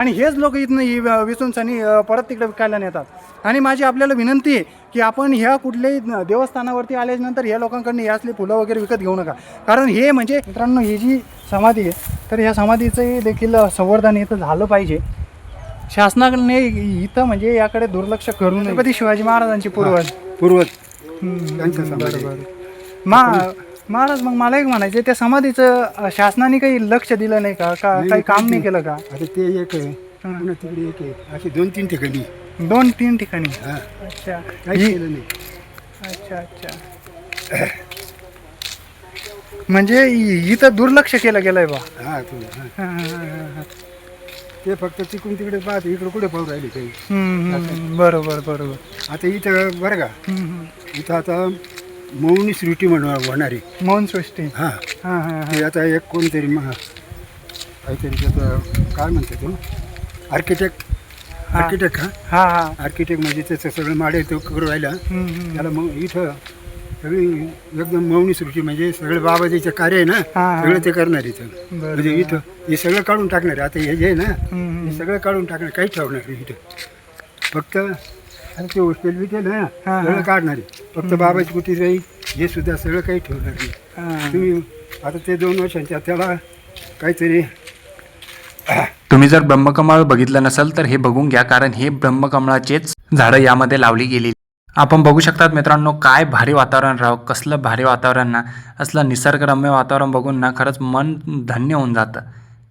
आणि हेच लोक इथनं ही विसून सनी परत तिकडे विकायला नेतात. आणि माझी आपल्याला विनंती आहे की आपण ह्या कुठल्याही देवस्थानावरती आल्यानंतर ह्या लोकांकडनं असले फुलं वगैरे विकत घेऊ नका. कारण हे म्हणजे मित्रांनो ही जी समाधी आहे तर ह्या समाधीचंही देखील संवर्धन इथं झालं पाहिजे. शासनाने इथं म्हणजे याकडे दुर्लक्ष करू नये. छत्रपती शिवाजी महाराजांची पूर्वज. पूर्वज. मा महाराज मग मला एक म्हणायचं त्या समाधीचं अ, शासनाने काही लक्ष दिलं नाही का? का काही काम नाही. केलं का? आता ते एक आहे. पुन्हा तिकडे एक आहे. असे दोन तीन ठिकाणी. दोन तीन ठिकाणी? हा. अच्छा. काहीच ही- केलं नाही. अच्छा अच्छा. म्हणजे इ- इथं दुर्लक्ष केलं गेलंय बा. हा तू हा. हा, हा, हा, हा. ते फक्त तिकडून तिकडे पाहते इकडे कुठे पाहू राहिले काही. बरोबर बरोबर. आता इथं बरं का. इथं आता मौनी सृष्टी म्हणून होणार मौन सृष्टी. हा. हा हा हा. ते आता एक कोणतरी महा काहीतरी त्याचं काय म्हणते तो आर्किटेक्ट आर्किटेक्ट हा? हा हा. आर्किटेक्ट म्हणजे त्याचं सगळं माडे तो करू राहिला. हम्म, हम्म. त्याला मग इथं सगळी एकदम मौनी सृष्टी म्हणजे सगळे बाबाजीचं कार्य आहे ना हा, हा. सगळं ते करणार इथं. बरं, म्हणजे इथं हे सगळं काढून टाकणार आहे. आता हे जे आहे ना हम्म, हे सगळं काढून टाकणार काहीच ठेवणार नाही इथं. फक्त ते हॉस्टेल आहे हा, ना हा. सगळं काढणार. फक्त बाबाची कुटी राहील हे सुद्धा सगळं काही ठेवणार नाही. हा. तुम्ही आता ते दोन वर्षांच्या त्याला काहीतरी तुम्ही जर ब्रह्मकमळ बघितलं नसेल तर हे बघून घ्या कारण हे ब्रह्मकमळाचेच झाडं यामध्ये लावली गेली. आपण बघू शकतात मित्रांनो काय भारी वातावरण राव कसलं भारी वातावरण ना. असलं निसर्गरम्य वातावरण बघून ना खरंच मन धन्य होऊन जातं.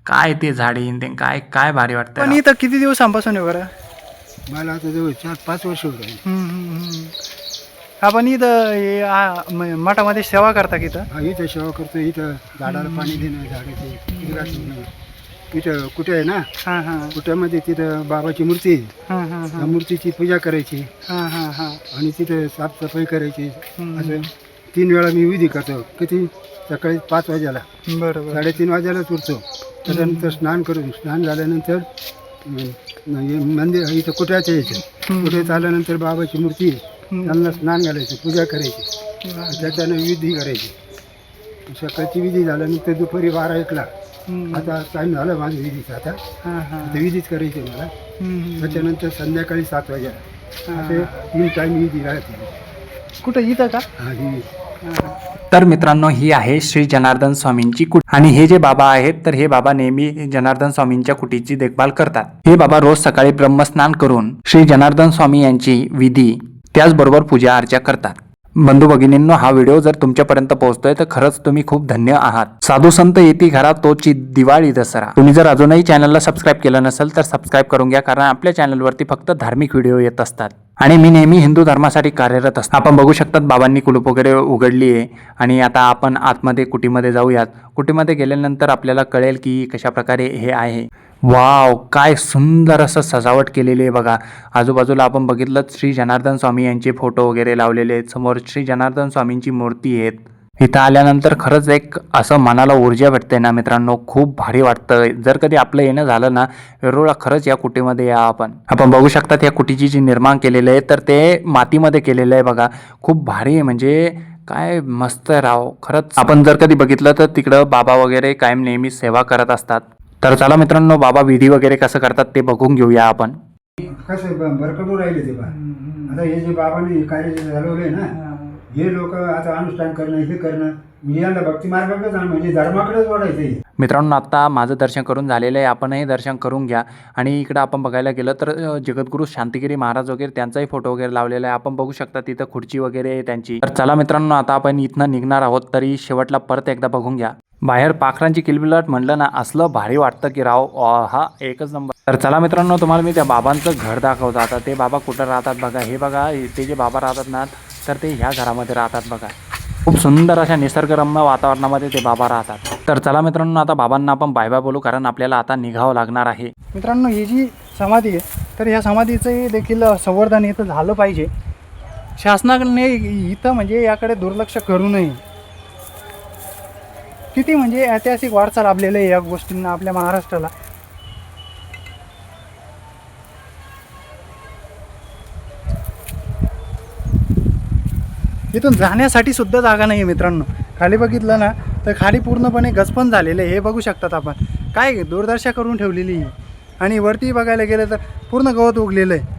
काय ते झाडी ते काय काय भारी वाटतं पण राव. इथं किती दिवसांपासून आहे बरं? मला आता जवळ चार पाच वर्ष होत आहे. आपण इथं हे आ, म- मठामध्ये सेवा करता की इथं? हा इथं सेवा करतो इथं झाडाला पाणी देणं झाडाचे इथं कुठे आहे ना? हां हां. कुठ्यामध्ये तिथं बाबाची मूर्ती आहे. हां हां त्या हां मूर्तीची पूजा करायची. हां हां हां. आणि तिथं साफसफाई करायची. हम्म. असं तीन वेळा मी विधी करतो. किती? सकाळी पाच वाजायला. बरोबर. साडेतीन वाजायलाच उठतो. त्याच्यानंतर स्नान करून स्नान झाल्यानंतर हे मंदिर इथं कुठ्याचं यायचं? कुठे आल्यानंतर बाबाची मूर्ती. त्यांना स्नान घालायचं पूजा करायची. त्याच्यानं विधी करायची. सकाळची विधी झाल्यानंतर दुपारी बारा एकला. आता टाईम झाला माझं विधीचा आता. हां हां. आता विधीच करायची मला. त्याच्यानंतर संध्याकाळी सात वाजेला. असे तीन टाईम विधी राहते. कुठं इथं का? हा ही तर मित्रांनो ही आहे श्री जनार्दन स्वामींची कुट आणि हे जे बाबा आहेत तर हे बाबा नेहमी जनार्दन स्वामींच्या कुटीची देखभाल करतात. हे बाबा रोज सकाळी ब्रह्मस्नान करून श्री जनार्दन स्वामी यांची विधी त्याचबरोबर पूजा अर्चा करतात. बंधू भगिनींनो हा व्हिडिओ जर तुमच्यापर्यंत पोहोचतोय तर खरंच तुम्ही खूप धन्य आहात. साधू संत येती घरा तोची दिवाळी दसरा. तुम्ही जर अजूनही चॅनलला सबस्क्राईब केलं नसेल तर सबस्क्राईब करून घ्या कारण आपल्या चॅनलवरती फक्त धार्मिक व्हिडिओ येत असतात. आणि मी नेहमी हिंदू धर्मासाठी कार्यरत असतो. आपण बघू शकतात बाबांनी कुलूप वगैरे उघडली आहे आणि आता आपण आतमध्ये कुटीमध्ये जाऊयात. कुटीमध्ये गेल्यानंतर आपल्याला कळेल की कशा प्रकारे हे आहे. वाव काय सुंदर असं सजावट केलेली आहे बघा. आजूबाजूला आपण बघितलं श्री जनार्दन स्वामी यांचे फोटो वगैरे लावलेले आहेत. समोर श्री जनार्दन स्वामींची मूर्ती आहेत. इथं आल्यानंतर खरंच एक असं मनाला ऊर्जा भेटते ना मित्रांनो खूप भारी वाटतं. जर कधी आपलं येणं झालं ना वेरूळला खरंच या कुटीमध्ये या आपण. आपण बघू शकतात या कुटीची जी निर्माण केलेलं आहे तर ते मातीमध्ये केलेलं आहे बघा. खूप भारी आहे म्हणजे काय मस्त राव. खरंच आपण जर कधी बघितलं तर तिकडं बाबा वगैरे कायम नेहमी सेवा करत असतात. तर चला मित्रांनो बाबा विधी वगैरे कसं करतात ते बघून घेऊया आपण. कसं बरकटू राहिले ते बा आता हे जे बाबांनी कार्य जे चालवलंय ना हे लोक आता अनुष्ठान करणं हे करणं म्हणजे यांना भक्ती मार्गाकडेच आण- धर्माकडेच वाढायचं मित्रांनो आत्ता माझं दर्शन करून झालेलं आहे आपणही दर्शन करून घ्या. आणि इकडं आपण बघायला गेलं तर जगद्गुरू शांतिगिरी महाराज वगैरे त्यांचाही फोटो वगैरे लावलेला आहे. आपण बघू शकता तिथं खुर्ची वगैरे आहे त्यांची. तर चला मित्रांनो आता आपण इथनं निघणार आहोत तरी शेवटला परत एकदा बघून घ्या. बाहेर पाखरांची किलबिलाट म्हणलं ना असलं भारी वाटतं की राव हा एकच नंबर. तर चला मित्रांनो तुम्हाला मी त्या बाबांचं घर दाखवतो. आता ते बाबा कुठं राहतात बघा. हे बघा ते जे बाबा राहतात ना तर ते ह्या घरामध्ये राहतात बघा. खूप सुंदर अशा निसर्गरम्य वातावरणामध्ये ते बाबा राहतात. तर चला मित्रांनो आता बाबांना आपण बाय बाय बोलू कारण आपल्याला आता निघावं लागणार आहे. मित्रांनो ही जी समाधी आहे तर ह्या समाधीचंही देखील संवर्धन इथं झालं पाहिजे. शासनाने इथं म्हणजे याकडे दुर्लक्ष करू नये. किती म्हणजे ऐतिहासिक वारसा लाभलेलं आहे या गोष्टींना आपल्या महाराष्ट्राला? इथून जाण्यासाठी सुद्धा जागा नाही आहे मित्रांनो. खाली बघितलं ना तर खाली पूर्णपणे गजपण झालेलं आहे. हे बघू शकतात आपण. काय दूरदर्शा करून ठेवलेली आहे आणि वरती बघायला गेलं तर पूर्ण गवत उगलेलं आहे.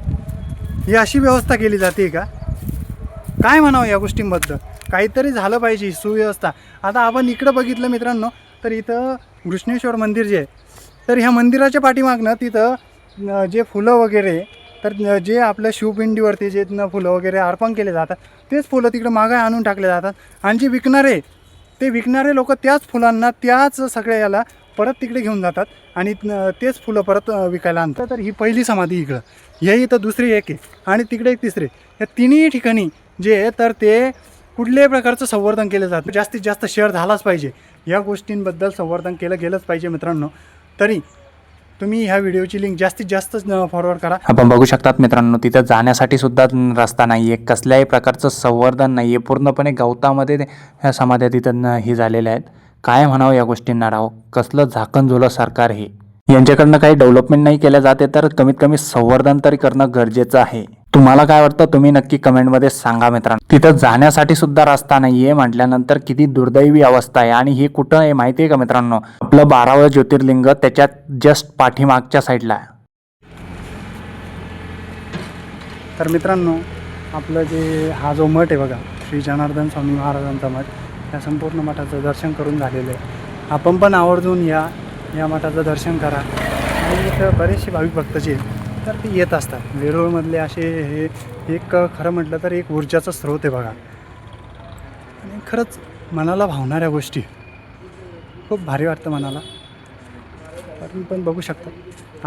ही अशी व्यवस्था केली जाते का? काय म्हणावं या गोष्टींबद्दल? काहीतरी झालं पाहिजे ही सुव्यवस्था. आता आपण इकडं बघितलं मित्रांनो तर इथं घृष्णेश्वर मंदिर जे आहे तर ह्या मंदिराच्या पाठीमागनं तिथं जे फुलं वगैरे तर जे आपल्या शिवपिंडीवरती जे फुलं वगैरे अर्पण केले जातात तेच फुलं तिकडं मागे आणून टाकले जातात. आणि जे विकणारे ते विकणारे लोक त्याच फुलांना त्याच सगळ्या याला परत तिकडे घेऊन जातात आणि तेच फुलं परत विकायला आणतात. तर ही पहिली समाधी इकडं. हे इथं दुसरी एक आहे आणि तिकडे एक तिसरी. या तिन्ही ठिकाणी जे आहे तर ते कुठल्याही प्रकारचं संवर्धन केलं जातं जास्तीत जास्त शेअर झालाच पाहिजे. या गोष्टींबद्दल संवर्धन केलं गेलंच पाहिजे मित्रांनो. तरी तुम्ही ह्या व्हिडिओची लिंक जास्तीत जास्त फॉरवर्ड करा. आपण बघू शकतात मित्रांनो तिथं जाण्यासाठी सुद्धा रस्ता नाही आहे कसल्याही प्रकारचं संवर्धन नाही आहे पूर्णपणे गवतामध्ये ह्या समाध्या तिथं हे झालेल्या आहेत. काय म्हणावं या गोष्टींना राव? कसलं झाकण झुलं सरकार हे? यांच्याकडनं काही डेव्हलपमेंट नाही केल्या जाते तर कमीत कमी संवर्धन तरी करणं गरजेचं आहे. तुम्हाला काय वाटतं? तुम्ही नक्की कमेंटमध्ये सांगा मित्रांनो. तिथं जाण्यासाठी सुद्धा रस्ता नाही आहे म्हटल्यानंतर किती दुर्दैवी अवस्था आहे आणि हे कुठं आहे माहिती आहे का मित्रांनो? आपलं बारावं ज्योतिर्लिंग त्याच्यात जस्ट पाठीमागच्या साईडला आहे. तर मित्रांनो आपलं जे हा जो मठ आहे बघा श्री जनार्दन स्वामी महाराजांचा मठ या संपूर्ण मठाचं दर्शन करून झालेलं आहे. आपण पण आवर्जून या या मठाचं दर्शन करा. आणि इथं बरेचसे भाविक भक्त जे आहेत, तर ते येत असतात. वेरूळमधले असे हे एक खरं म्हटलं तर एक ऊर्जाचा स्रोत आहे बघा. आणि खरंच मनाला भावणाऱ्या गोष्टी. खूप भारी वाटतं मनाला. तुम्ही पण बघू शकता.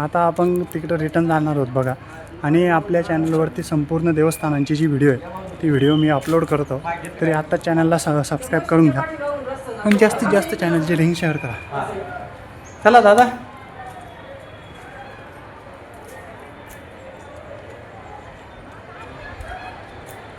आता आपण तिकडं रिटर्न जाणार आहोत बघा. आणि आपल्या चॅनलवरती संपूर्ण देवस्थानांची जी व्हिडिओ आहे ती व्हिडिओ मी अपलोड करतो. तरी आत्ता चॅनलला स सबस्क्राईब करून घ्या. आणि जास्तीत जास्त चॅनलची लिंक शेअर करा. चला दादा.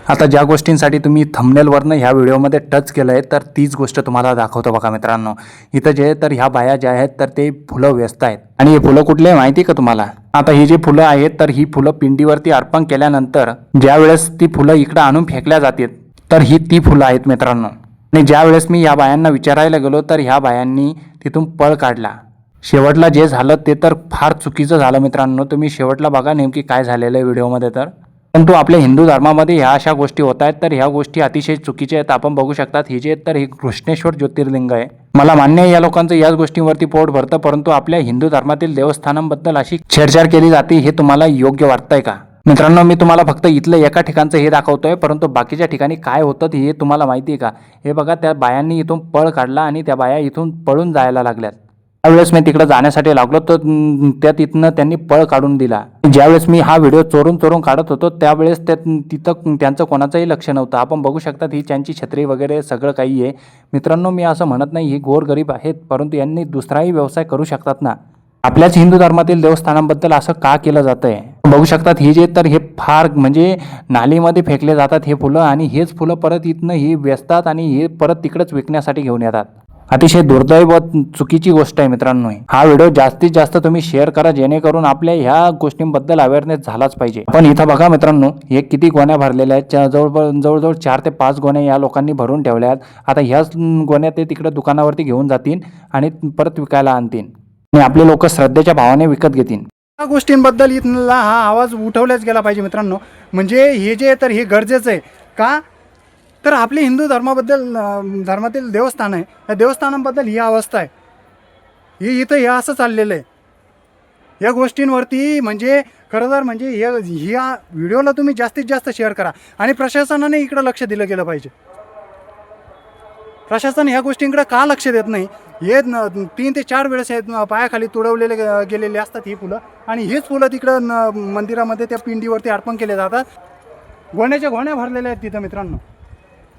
आता ज्या गोष्टींसाठी तुम्ही थंबनेलवरनं ह्या व्हिडिओमध्ये टच केलं आहे तर तीच गोष्ट तुम्हाला दाखवतो बघा मित्रांनो. इथं जे तर ह्या बाया ज्या आहेत तर ते फुलं व्यस्त आहेत. आणि हे फुलं कुठले माहिती आहे का तुम्हाला? आता ही जी फुलं आहेत तर ही फुलं पिंडीवरती अर्पण केल्यानंतर ज्या वेळेस ती फुलं इकडं आणून फेकल्या जातात तर ही ती फुलं आहेत मित्रांनो. आणि ज्या वेळेस मी या बायांना विचारायला गेलो तर ह्या बायांनी तिथून पळ काढला. शेवटला जे झालं ते तर फार चुकीचं झालं मित्रांनो. तुम्ही शेवटला बघा नेमकी काय झालेलं आहे व्हिडिओमध्ये तर. परंतु आपल्या हिंदू धर्मामध्ये ह्या अशा गोष्टी होत आहेत तर ह्या गोष्टी अतिशय चुकीच्या आहेत. आपण बघू शकतात ही जे आहेत तर हे कृष्णेश्वर ज्योतिर्लिंग आहे. मला मान्य आहे या लोकांचं याच गोष्टींवरती पोट भरतं परंतु आपल्या हिंदू धर्मातील देवस्थानांबद्दल अशी छेडछाड केली जाते हे तुम्हाला योग्य वाटतंय का? मित्रांनो मी तुम्हाला फक्त इथलं एका ठिकाणचं हे दाखवतोय परंतु बाकीच्या ठिकाणी काय होतं हे तुम्हाला माहिती आहे का? हे बघा त्या बायांनी इथून पळ काढला आणि त्या बाया इथून पळून जायला लागल्यात. त्यावेळेस मी तिकडे जाण्यासाठी लागलो तर त्या तिथनं त्यांनी पळ काढून दिला. ज्यावेळेस मी हा व्हिडिओ चोरून चोरून काढत होतो त्यावेळेस त्या तिथं त्यांचं कोणाचंही लक्ष नव्हतं. आपण बघू शकतात ही त्यांची छत्री वगैरे सगळं काही आहे. मित्रांनो मी असं म्हणत नाही ही गोरगरीब आहेत परंतु यांनी दुसराही व्यवसाय करू शकतात ना? आपल्याच हिंदू धर्मातील देवस्थानांबद्दल असं का केलं जातं आहे बघू शकतात हे जे तर हे फार म्हणजे नालीमध्ये फेकले जातात हे फुलं आणि हेच फुलं परत इथनं ही वेचतात आणि हे परत तिकडंच विकण्यासाठी घेऊन येतात. अतिशय दुर्दैव व चुकीची गोष्ट आहे मित्रांनो हा. व्हिडिओ जास्तीत जास्त तुम्ही शेअर करा जेणेकरून आपल्या ह्या गोष्टींबद्दल अवेअरनेस झालाच पाहिजे. पण इथं बघा मित्रांनो हे किती गोण्या भरलेल्या आहेत. च्या- जवळजवळ जवळजवळ चार ते पाच गोण्या या लोकांनी भरून ठेवल्या आहेत. आता ह्याच गोण्या ते तिकडे दुकानावरती घेऊन जातील आणि परत विकायला आणतील. आणि आपले लोक श्रद्धेच्या भावाने विकत घेतील. या गोष्टींबद्दल इथला हा आवाज उठवलाच गेला पाहिजे मित्रांनो. म्हणजे हे जे तर हे गरजेचं आहे. का? तर आपली हिंदू धर्माबद्दल धर्मातील देवस्थान आहे. या देवस्थानांबद्दल ही अवस्था आहे. ही इथं हे असं चाललेलं आहे. या गोष्टींवरती म्हणजे खरं तर म्हणजे हे ह्या व्हिडिओला तुम्ही जास्तीत जास्त शेअर करा. आणि प्रशासनाने इकडं लक्ष दिलं गेलं पाहिजे. प्रशासन ह्या गोष्टींकडे का लक्ष देत नाही? हे न- तीन ते चार वेळेस पायाखाली तुडवलेले गेलेले असतात ही फुलं. आणि हीच फुलं तिकडं न- मंदिरामध्ये त्या पिंडीवरती अर्पण केले जातात. गोण्याच्या गोण्या भरलेल्या आहेत तिथं मित्रांनो.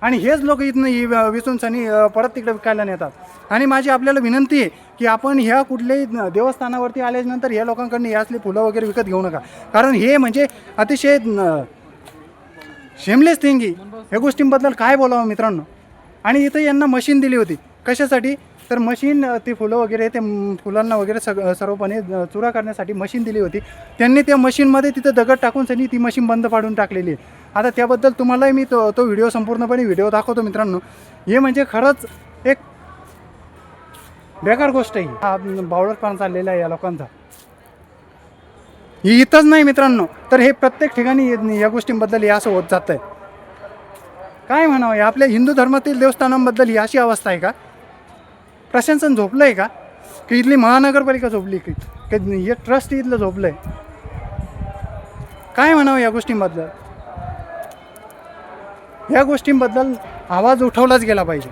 आणि हेच लोक इथनं विसून सनी परत तिकडे विकायला नेतात. आणि माझी आपल्याला विनंती आहे की आपण ह्या कुठल्याही देवस्थानावरती आल्यानंतर ह्या लोकांकडनं यासली फुलं वगैरे विकत घेऊ नका. कारण हे म्हणजे अतिशय शेमलेस थिंगी ह्या गोष्टींबद्दल काय बोलावं मित्रांनो? आणि इथं यांना मशीन दिली होती. कशासाठी? तर मशीन ती फुलं वगैरे ते फुलांना वगैरे सग सर्वपणे चुरा करण्यासाठी मशीन दिली होती. त्यांनी त्या मशीनमध्ये तिथं दगड टाकून त्यांनी ती मशीन बंद पाडून टाकलेली आहे. आता त्याबद्दल तुम्हालाही मी तो तो व्हिडिओ संपूर्णपणे व्हिडिओ दाखवतो मित्रांनो. हे म्हणजे खरंच एक बेकार गोष्ट आहे. ही. हा बावळटपणा चाललेला आहे या लोकांचा. ही इथंच नाही मित्रांनो. तर हे प्रत्येक ठिकाणी या गोष्टींबद्दल हे असं होत जातं आहे काय म्हणावं आपल्या हिंदू धर्मातील देवस्थानांबद्दल ही अशी अवस्था आहे का? प्रशासन झोपलं आहे का? की इथली महानगरपालिका झोपली की हे ट्रस्ट इथलं झोपलं आहे काय म्हणावं या गोष्टींबद्दल? या गोष्टींबद्दल आवाज उठवलाच गेला पाहिजे.